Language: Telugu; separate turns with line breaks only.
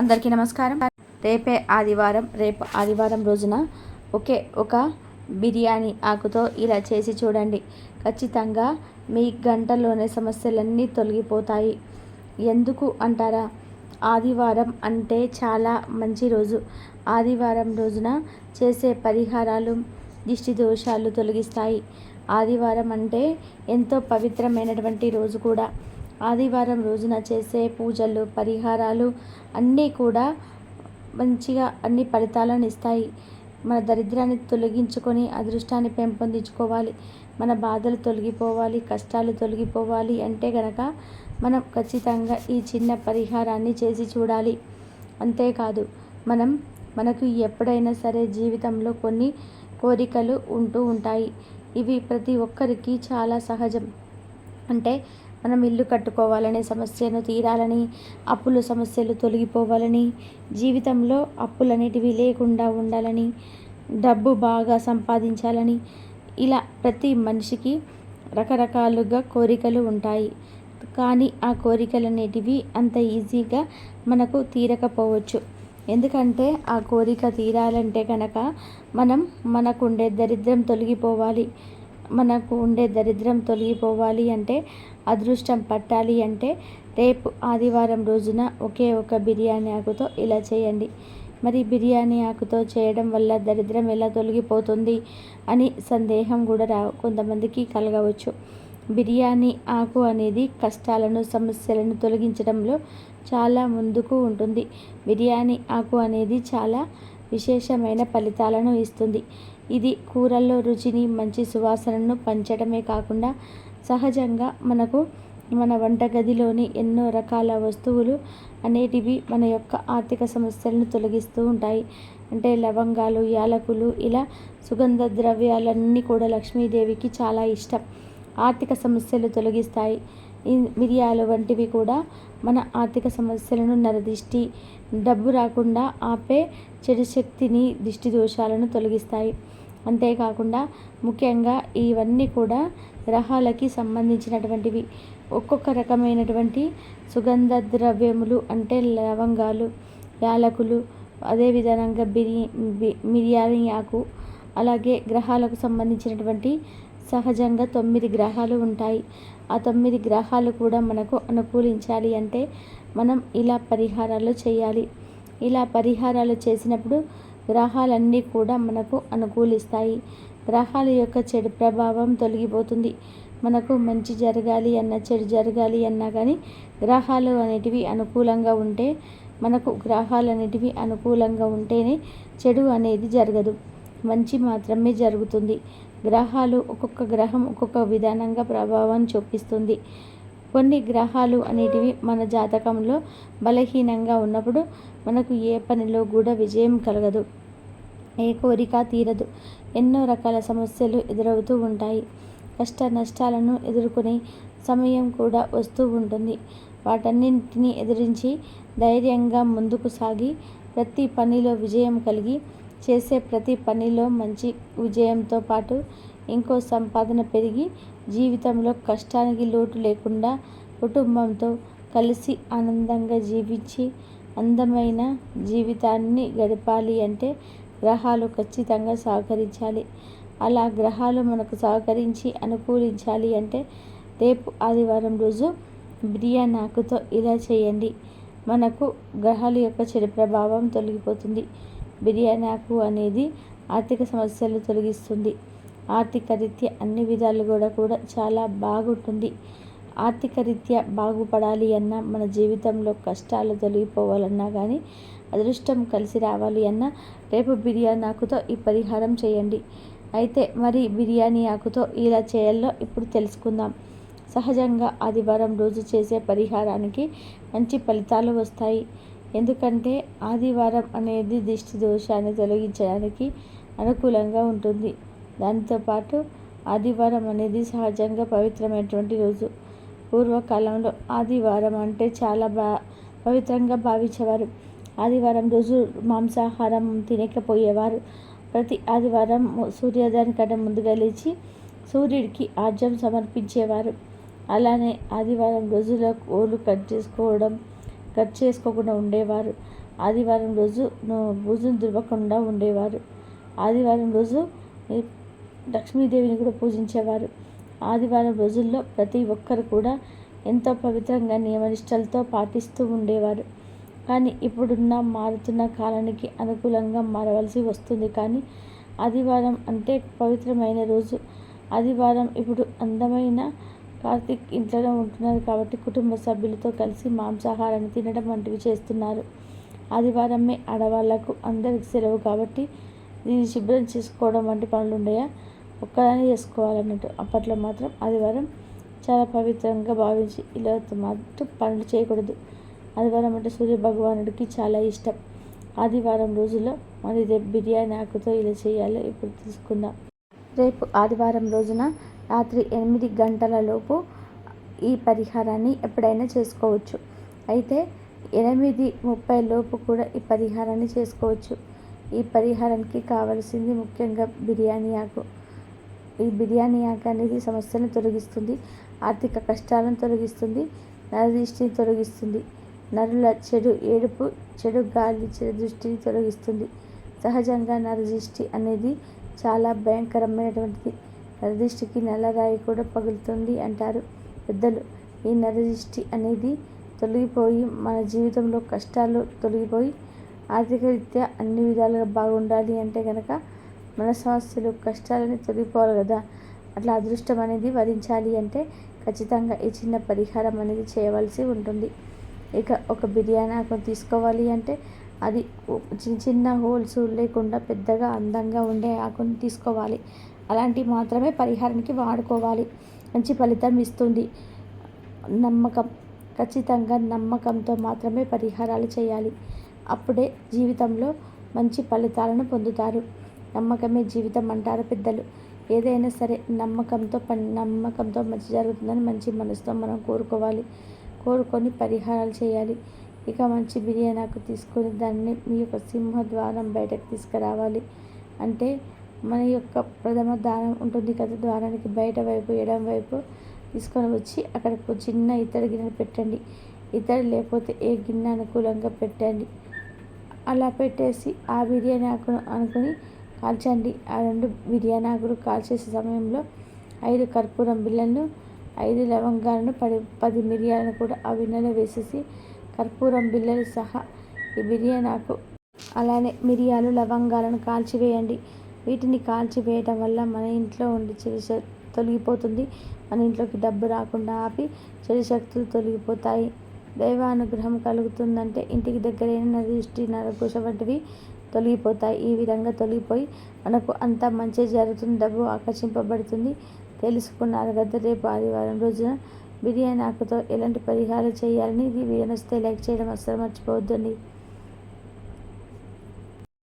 అందరికీ నమస్కారం. రేపే ఆదివారం రేపు ఆదివారం రోజున ఒకే ఒక బిర్యానీ ఆకుతో ఇలా చేసి చూడండి. ఖచ్చితంగా మీ గంటలోనే సమస్యలన్నీ తొలగిపోతాయి. ఎందుకు అంటారా? ఆదివారం అంటే చాలా మంచి రోజు. ఆదివారం రోజున చేసే పరిహారాలు దిష్టి దోషాలు తొలగిస్తాయి. ఆదివారం అంటే ఎంతో పవిత్రమైనటువంటి రోజు కూడా. ఆదివారం రోజున చేసే పూజలు పరిహారాలు అన్నీ కూడా మంచిగా అన్ని ఫలితాలను ఇస్తాయి. మన దరిద్రాన్ని తొలగించుకొని అదృష్టాన్ని పెంపొందించుకోవాలి. మన బాధలు తొలగిపోవాలి కష్టాలు తొలగిపోవాలి అంటే గనక మనం ఖచ్చితంగా ఈ చిన్న పరిహారాన్ని చేసి చూడాలి. అంతేకాదు మనం మనకు ఎప్పుడైనా సరే జీవితంలో కొన్ని కోరికలు ఉంటూ ఉంటాయి. ఇవి ప్రతి ఒక్కరికి చాలా సహజం. అంటే మనం ఇల్లు కట్టుకోవాలనే సమస్యను తీరాలని అప్పుల సమస్యలు తొలగిపోవాలని జీవితంలో అప్పులనేటివి లేకుండా ఉండాలని డబ్బు బాగా సంపాదించాలని ఇలా ప్రతి మనిషికి రకరకాలుగా కోరికలు ఉంటాయి. కానీ ఆ కోరికలు అనేటివి అంత ఈజీగా మనకు తీరకపోవచ్చు. ఎందుకంటే ఆ కోరిక తీరాలంటే కనుక మనం మనకుండే దరిద్రం తొలగిపోవాలి. మనకు ఉండే దరిద్రం తొలగిపోవాలి అంటే అదృష్టం పట్టాలి అంటే రేపు ఆదివారం రోజున ఒకే ఒక బిర్యానీ ఆకుతో ఇలా చేయండి. మరి బిర్యానీ ఆకుతో చేయడం వల్ల దరిద్రం ఎలా తొలగిపోతుంది అని సందేహం కూడా రా కొంతమందికి కలగవచ్చు. బిర్యానీ ఆకు అనేది కష్టాలను సమస్యలను తొలగించడంలో చాలా ముందుకు ఉంటుంది. బిర్యానీ ఆకు అనేది చాలా విశేషమైన ఫలితాలను ఇస్తుంది. ఇది కూరల్లో రుచిని మంచి సువాసనను పంచడమే కాకుండా సహజంగా మనకు మన వంటగదిలోని ఎన్నో రకాల వస్తువులు అనేటివి మన యొక్క ఆర్థిక సమస్యలను తొలగిస్తూ ఉంటాయి. అంటే లవంగాలు యాలకులు ఇలా సుగంధ ద్రవ్యాలన్నీ కూడా లక్ష్మీదేవికి చాలా ఇష్టం. ఆర్థిక సమస్యలు తొలగిస్తాయి. మిరియాలు వంటివి కూడా మన ఆర్థిక సమస్యలను నరదిష్టి డబ్బు రాకుండా ఆపే చెడు శక్తిని దిష్టి దోషాలను తొలగిస్తాయి. అంతేకాకుండా ముఖ్యంగా ఇవన్నీ కూడా గ్రహాలకి సంబంధించినటువంటివి. ఒక్కొక్క రకమైనటువంటి సుగంధ ద్రవ్యములు అంటే లవంగాలు యాలకులు అదేవిధంగా బిరి మిరియాల ఆకు అలాగే గ్రహాలకు సంబంధించినటువంటి సహజంగా తొమ్మిది గ్రహాలు ఉంటాయి. ఆ తొమ్మిది గ్రహాలు కూడా మనకు అనుకూలించాలి అంటే మనం ఇలా పరిహారాలు చేయాలి. ఇలా పరిహారాలు చేసినప్పుడు గ్రహాలన్నీ కూడా మనకు అనుకూలిస్తాయి. గ్రహాల యొక్క చెడు ప్రభావం తొలగిపోతుంది. మనకు మంచి జరగాలి అన్న చెడు జరగాలి అన్నా కానీ గ్రహాలు అనేటివి అనుకూలంగా ఉంటే మనకు గ్రహాలు అనేటివి అనుకూలంగా ఉంటేనే చెడు అనేది జరగదు. మంచి మాత్రమే జరుగుతుంది. గ్రహాలు ఒక్కొక్క గ్రహం ఒక్కొక్క విధానంగా ప్రభావం చూపిస్తుంది. కొన్ని గ్రహాలు అనేటివి మన జాతకంలో బలహీనంగా ఉన్నప్పుడు మనకు ఏ పనిలో కూడా విజయం కలగదు. ఏ కోరిక తీరదు. ఎన్నో రకాల సమస్యలు ఎదురవుతూ ఉంటాయి. కష్ట నష్టాలను ఎదుర్కొనే సమయం కూడా వస్తూ ఉంటుంది. వాటన్నింటినీ ఎదిరించి ధైర్యంగా ముందుకు సాగి ప్రతి పనిలో విజయం కలిగి చేసే ప్రతి పనిలో మంచి విజయంతో పాటు ఇంకో సంపాదన పెరిగి జీవితంలో కష్టానికి లోటు లేకుండా కుటుంబంతో కలిసి ఆనందంగా జీవించి అందమైన జీవితాన్ని గడపాలి అంటే గ్రహాలు ఖచ్చితంగా సహకరించాలి. అలా గ్రహాలు మనకు సహకరించి అనుకూలించాలి అంటే రేపు ఆదివారం రోజు బిర్యానీ ఆకుతో ఇలా చేయండి. మనకు గ్రహాల యొక్క చెడు ప్రభావం తొలగిపోతుంది. బిర్యానీ ఆకు అనేది ఆర్థిక సమస్యలు తొలగిస్తుంది. ఆర్థిక రీత్యా అన్ని విధాలు కూడా కూడా చాలా బాగుంటుంది. ఆర్థిక రీత్యా బాగుపడాలి అన్నా మన జీవితంలో కష్టాలు తొలగిపోవాలన్నా కానీ అదృష్టం కలిసి రావాలి అన్నా రేపు బిర్యానీ ఆకుతో ఈ పరిహారం చేయండి. అయితే మరి బిర్యానీ ఆకుతో ఇలా చేయాలో ఇప్పుడు తెలుసుకుందాం. సహజంగా ఆదివారం రోజు చేసే పరిహారానికి మంచి ఫలితాలు వస్తాయి. ఎందుకంటే ఆదివారం అనేది దిష్టి దోషాన్ని తొలగించడానికి అనుకూలంగా ఉంటుంది. దాంతోపాటు ఆదివారం అనేది సహజంగా పవిత్రమైనటువంటి రోజు. పూర్వకాలంలో ఆదివారం అంటే చాలా బా పవిత్రంగా భావించేవారు. ఆదివారం రోజు మాంసాహారం తినకపోయేవారు. ప్రతి ఆదివారం సూర్యోదయానికంటే ముందుగా లేచి సూర్యుడికి ఆర్జం సమర్పించేవారు. అలానే ఆదివారం రోజులో కోళ్ళు కట్ చేసుకోవడం కట్ చేసుకోకుండా ఉండేవారు. ఆదివారం రోజు భుజం దువ్వకుండా ఉండేవారు. ఆదివారం రోజు లక్ష్మీదేవిని కూడా పూజించేవారు. ఆదివారం రోజుల్లో ప్రతి ఒక్కరు కూడా ఎంతో పవిత్రంగా నియమనిష్టలతో పాటిస్తూ ఉండేవారు. కానీ ఇప్పుడున్న మారుతున్న కాలానికి అనుకూలంగా మారవలసి వస్తుంది. కానీ ఆదివారం అంటే పవిత్రమైన రోజు. ఆదివారం ఇప్పుడు అందమైన కార్తీక్ ఇంట్లోనే ఉంటున్నారు కాబట్టి కుటుంబ సభ్యులతో కలిసి మాంసాహారాన్ని తినడం వంటివి చేస్తున్నారు. ఆదివారమే ఆడవాళ్ళకు అందరికి సెలవు కాబట్టి దీన్ని శుభ్రం చేసుకోవడం వంటి పనులు ఉన్నాయా ఒక్కదాన్ని చేసుకోవాలన్నట్టు. అప్పట్లో మాత్రం ఆదివారం చాలా పవిత్రంగా భావించి ఇలా మాత్రం పనులు చేయకూడదు. ఆదివారం అంటే సూర్య భగవానుడికి చాలా ఇష్టం. ఆదివారం రోజుల్లో మరి రేపు బిర్యానీ ఆకుతో ఇలా చేయాలో ఇప్పుడు తీసుకుందాం రేపు ఆదివారం రోజున రాత్రి ఎనిమిది గంటలలోపు ఈ పరిహారాన్ని ఎప్పుడైనా చేసుకోవచ్చు. అయితే ఎనిమిది ముప్పై లోపు కూడా ఈ పరిహారాన్ని చేసుకోవచ్చు. ఈ పరిహారానికి కావలసింది ముఖ్యంగా బిర్యానీ ఆకు. ఈ బిర్యానీ ఆకు అనేది సమస్యను తొలగిస్తుంది ఆర్థిక కష్టాలను తొలగిస్తుంది నరదృష్టిని తొలగిస్తుంది నరుల చెడు ఏడుపు చెడు గాలి చెడు దృష్టిని తొలగిస్తుంది. సహజంగా నరదృష్టి అనేది చాలా భయంకరమైనటువంటిది. నరదృష్టికి నల్లరాయి కూడా పగులుతుంది అంటారు పెద్దలు. ఈ నరదృష్టి అనేది తొలగిపోయి మన జీవితంలో కష్టాలు తొలగిపోయి ఆర్థిక రీత్యా అన్ని విధాలుగా బాగుండాలి అంటే కనుక మన సమస్యలు కష్టాలని తొలగిపోవాలి కదా. అట్లా అదృష్టం అనేది వరించాలి అంటే ఖచ్చితంగా ఈ చిన్న పరిహారం అనేది చేయవలసి ఉంటుంది. ఇక ఒక బిర్యానీ ఆకు తీసుకోవాలి అంటే అది చిన్న చిన్న హోల్స్ లేకుండా పెద్దగా అందంగా ఉండే ఆకును తీసుకోవాలి. అలాంటివి మాత్రమే పరిహారానికి వాడుకోవాలి. మంచి ఫలితం ఇస్తుంది. నమ్మకం ఖచ్చితంగా నమ్మకంతో మాత్రమే పరిహారాలు చేయాలి. అప్పుడే జీవితంలో మంచి ఫలితాలను పొందుతారు. నమ్మకమే జీవితం అంటారు పెద్దలు. ఏదైనా సరే నమ్మకంతో పని నమ్మకంతో మంచి జరుగుతుందని మంచి మనసుతో మనం కోరుకోవాలి. కోరుకొని పరిహారాలు చేయాలి. ఇక మంచి బిర్యానీకు తీసుకొని దాన్ని మీ యొక్క సింహద్వారం బయటకు తీసుకురావాలి. అంటే మన యొక్క ప్రథమ దానం ఉంటుంది కదా ద్వారానికి బయట వైపు ఎడం వైపు తీసుకొని వచ్చి అక్కడ చిన్న ఇతర గిన్నె పెట్టండి. ఇతర లేకపోతే ఏ గిన్నె అనుకూలంగా పెట్టండి. అలా పెట్టేసి ఆ బిర్యానీ ఆకును అనుకుని కాల్చండి. ఆ రెండు బిర్యానీ ఆకులు కాల్చేసే సమయంలో ఐదు కర్పూరం బిళ్ళను ఐదు లవంగాలను పది పది మిరియాలను కూడా ఆ గిన్నెలో వేసేసి కర్పూరం బిళ్ళలు సహా ఈ బిర్యానీ ఆకు అలానే మిరియాలు లవంగాలను కాల్చివేయండి. వీటిని కాల్చివేయటం వల్ల మన ఇంట్లో ఉండి చెడు తొలగిపోతుంది. మన ఇంట్లోకి డబ్బు రాకుండా ఆపి చెడు శక్తులు తొలగిపోతాయి. దైవానుగ్రహం కలుగుతుందంటే ఇంటికి దగ్గరైన దృష్టి నరకుశ వంటివి తొలగిపోతాయి. ఈ విధంగా తొలగిపోయి మనకు అంత మంచి జరుగుతుంది. డబ్బు ఆకర్షింపబడుతుంది. తెలుసుకున్నారు గత రేపు ఆదివారం రోజున బిర్యానీ ఆకుతో ఎలాంటి పరిహారం చేయాలని? ఇది వీడియో నచ్చితే లైక్ చేయడం అస్సలు మర్చిపోవద్దండి.